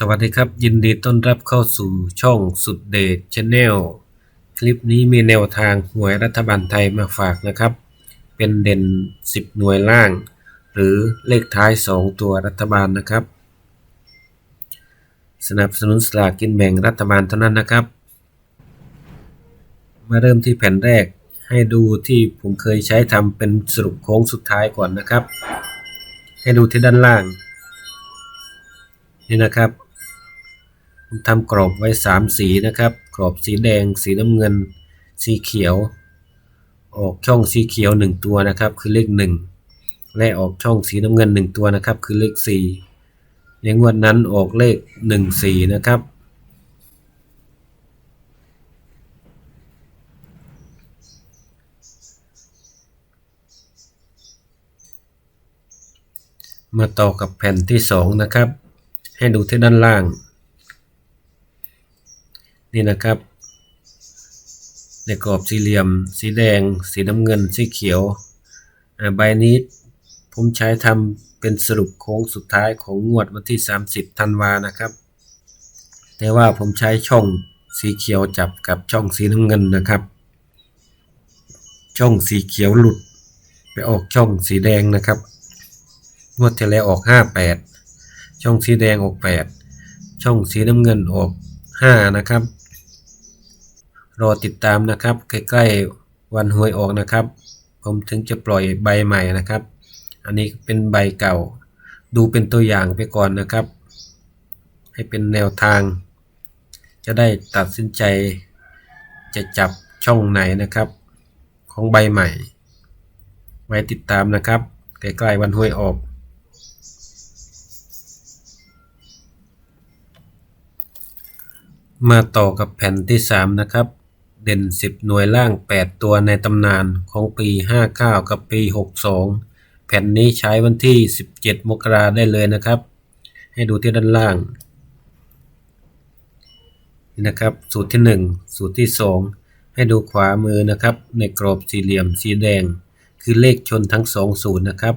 สวัสดีครับ ยินดีต้อนรับเข้าสู่ช่องสุดเดชชาแนลคลิปนี้มีแนวทางหวยรัฐบาลไทยมาฝากนะครับ เป็นเด่น 10 หน่วยล่าง หรือเลขท้าย 2 ตัวรัฐบาลนะครับ สนับสนุนสลากกินแบ่งรัฐบาลเท่านั้นนะครับ มาเริ่มที่แผ่นแรกให้ดูที่ผมเคยใช้ทำเป็นสรุปโค้งสุดท้ายก่อนนะครับ ให้ดูที่ด้านล่างนี่นะครับ ผมทำกรอบไว้ 3 สีนะครับ กรอบสีแดง สีน้ำเงิน สีเขียว ออกช่องสีเขียว 1 ตัวนะครับ คือเลข 1 และออกช่องสีน้ำเงิน 1 ตัวนะครับ คือเลข 4 ในงวดนั้นออกเลข 1 4 นะครับมาต่อกับแผ่นที่ 2 นะครับ ให้ดูที่ด้านล่าง นี่นะครับ ในกรอบสี่เหลี่ยม สีแดง สีน้ำเงิน สีเขียวใบนี้ผมใช้ทำเป็นสรุปโค้งสุดท้ายของงวดวันที่ 30ธันวานะครับ แต่ว่าผมใช้ช่องสีเขียวจับกับช่องสีน้ำเงินนะครับ ช่องสีเขียวหลุด ไปออกช่องสีแดงนะครับงวดที่แล้วออก 58 ช่องสีแดงออก 8 ช่องสีน้ำเงินออก 5 นะครับ รอติดตามนะครับ ใกล้ๆวันหวยออกนะครับ ผมถึงจะปล่อยใบใหม่นะครับ อันนี้เป็นใบเก่า ดูเป็นตัวอย่างไปก่อนนะครับ ให้เป็นแนวทาง จะได้ตัดสินใจ จะจับช่องไหนนะครับ ของใบใหม่ ไว้ติดตามนะครับ ใกล้ๆวันหวยออกมาต่อกับแผ่นที่ 3 นะครับ เด่น 10 หน่วยล่าง 8 ตัวในตำนานของปี 59 กับปี 62 แผ่นนี้ใช้วันที่ 17 มกราได้เลยนะครับ ให้ดูที่ด้านล่างนี่นะครับ สูตรที่ 1 สูตรที่ 2 ให้ดูขวามือนะครับ ในกรอบสี่เหลี่ยมสีแดง คือเลขชนทั้ง2ศูนย์นะครับ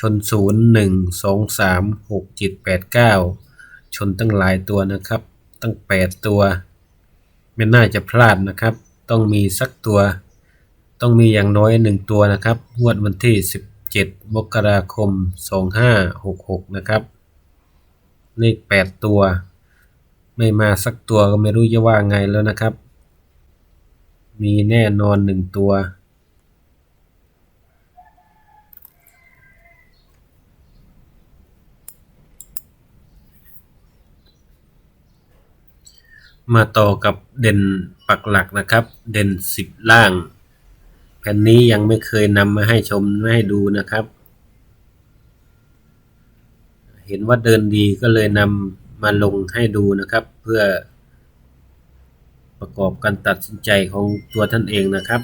ชน 0 1 2 3 6 7 8 9 ชนตั้งหลายตัวนะครับ ตั้ง 8 ตัว ไม่น่าจะพลาดนะครับ ต้องมีสักตัว ต้องมีอย่างน้อยหนึ่งตัวนะครับงวดวันที่ 17 มกราคม 2566 นะครับเลข8ตัว ไม่มาสักตัวก็ไม่รู้จะว่าไงแล้วนะครับ มีแน่นอนหนึ่งตัว มาต่อกับเด่นปักหลักนะครับ เด่น10ล่าง แผ่นนี้ยังไม่เคยนำมาให้ชมไม่ให้ดูนะครับ เห็นว่าเดินดีก็เลยนำมาลงให้ดูนะครับ เพื่อประกอบการตัดสินใจของตัวท่านเองนะครับ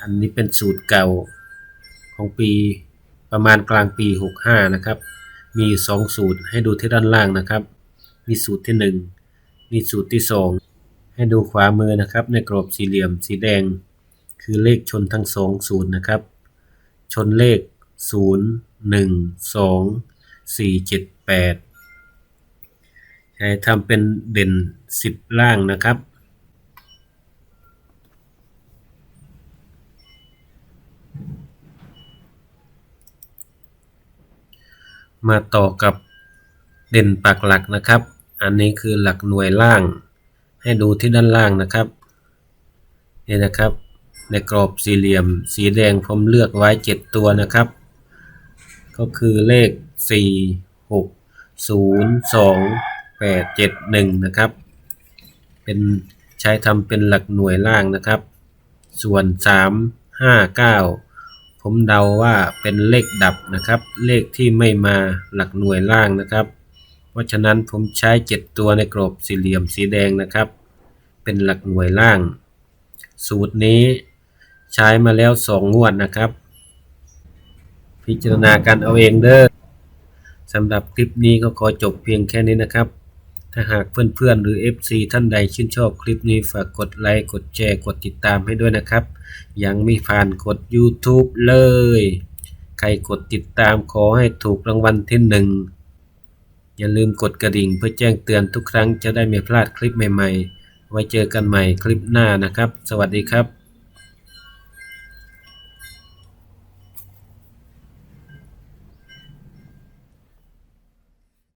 อันนี้เป็นสูตรเก่าของปีประมาณกลางปี 65 นะครับ มี 2 สูตรให้ดูที่ด้านล่างนะครับ มีสูตรที่ 1 มีสูตรที่ 2 ให้ดูขวามือนะครับ ในกรอบสี่เหลี่ยมสีแดง คือเลขชนทั้งสองศูนย์นะครับ ชนเลข 0 1 2 4 7 8ให้ทำเป็นเด่น 10 ล่างนะครับมาต่อกับเด่นปักหลักนะครับ อันนี้คือหลักหน่วยล่าง ให้ดูที่ด้านล่างนะครับนี่นะครับ ในกรอบสี่เหลี่ยม สีแดงผมเลือกไว้ 7 ตัวนะครับ ก็คือเลข 4 6 0 2 8 7 1 นะครับ เป็นใช้ทำเป็นหลักหน่วยล่างนะครับ ส่วน 3 5 9 ผมเดาว่าเป็นเลขดับนะครับ เลขที่ไม่มาหลักหน่วยล่างนะครับ ราะฉะนั้นผมใช้ 7 ตัวในกรอบสี่เหลี่ยมสีแดงนะครับ เป็นหลักหน่วยล่าง สูตรนี้ใช้มาแล้ว 2 งวดนะครับ พิจารณากันเอาเองเด้อสำหรับคลิปนี้ก็ขอจบเพียงแค่นี้นะครับ ถ้าหากเพื่อนๆ หรือ FC ท่านใดชื่นชอบคลิปนี้ฝากกดไลค์กดแชร์กดติดตามให้ด้วยนะครับ ยังไม่ผ่านกด YouTube เลย ใครกดติดตามขอให้ถูกรางวัลที่หนึ่ง อย่าลืมกดกระดิ่งเพื่อแจ้งเตือนทุกครั้งจะได้ไม่พลาดคลิปใหม่ๆ ไว้เจอกันใหม่คลิปหน้านะครับ สวัสดีครับ